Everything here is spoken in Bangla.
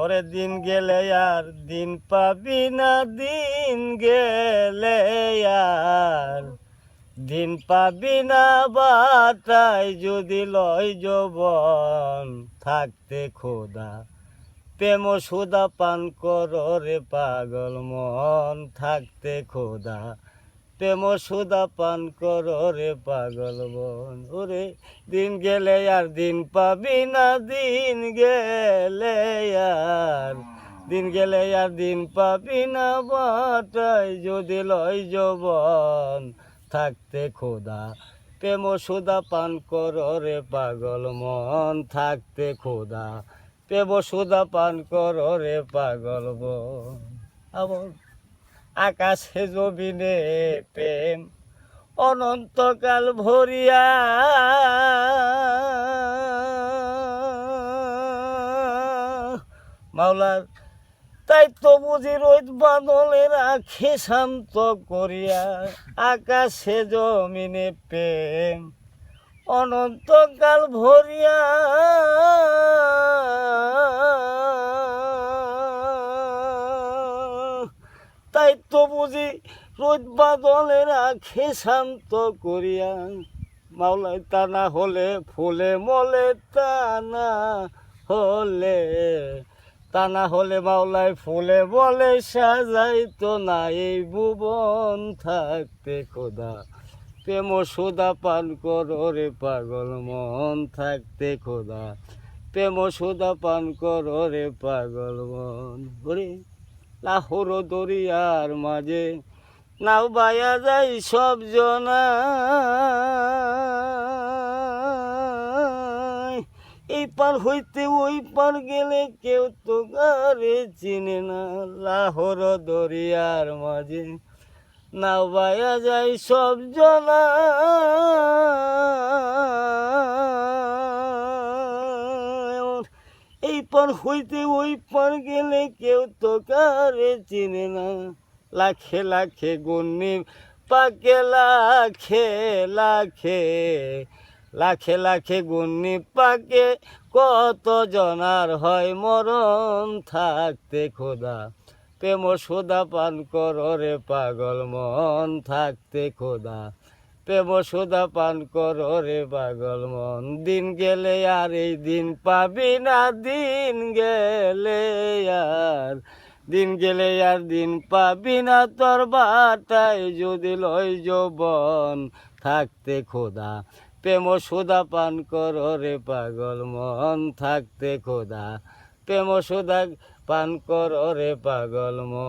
ওরে দিন গেলে আর দিন পাবি না, দিন গেলে আর। দিন পাবি না বাটাই যদি লয় যবন, থাকতে খোদা, প্রেম সুদা পান কর রে পাগল মন, থাকতে খোদা, প্রেম সুদা পান কর রে পাগল মন। ওরে দিন গেলে আর দিন পাবি না, দিন গেলে আর, দিন গেলে আর দিন পাবি না বাটাই। যদি লয় যবন, থাকতে খোদা প্রেম সুদা পান কর রে পাগল মন। থাকতে খোদা প্রেম সুদা পান কর রে পাগল মন। আবার আকাশে জমিনে প্রেম, অনন্তকাল ভরিয়া মাওলার। তাই তো বুঝি রোদ বাদলে রাখে শান্ত করিয়া আকাশে জমিনে প্রেম অনন্তকাল ভরিয়া তাই তো বুঝি রোদ বাদলে রাখে শান্ত করিয়া মাওলায় তা না হলে ফুলে মলে তা না হলে তা না হলে মাওলাই ফুলে বলে সাজাই তো না এই ভুবন থাকতে খোদা। প্রেম সুদা পান করো রে পাগল, মন থাকতে খোদা। প্রেম সুদা পান করো রে পাগল, মন। ওরে লাহোর দরিয়ার মাঝে, নাও বায়া যায় সব জনা। এই পার হইতে ওই পার গেলে কেউ তো গারে চিনে না। লাহোর দরিয়ার মাঝে নাও বায়া যায় সব জনা। এই পার হইতে ওই পার গেলে কেউ তো কারে চিনে না। লাখে লাখে গুণি পাকে, লাখে লাখে লাখে লাখে গুণি পাকে, কত জনার হয় মরণ থাকতে খোদা। প্রেম সোদা পান কর রে পাগল, মন থাকতে খোদা। প্রেম সোদা পান কর রে পাগল, মন। দিন গেলে আর এই দিন পাবি না, দিন গেলে আর। দিন গেলে আর দিন পাবি না, তোর বাটাই যদি লয় যৌবন থাকতে খোদা। প্রেম সুদা পান কর রে পাগল, মন থাকতে খোদা। প্রেম সুদা পান কর রে পাগল, মন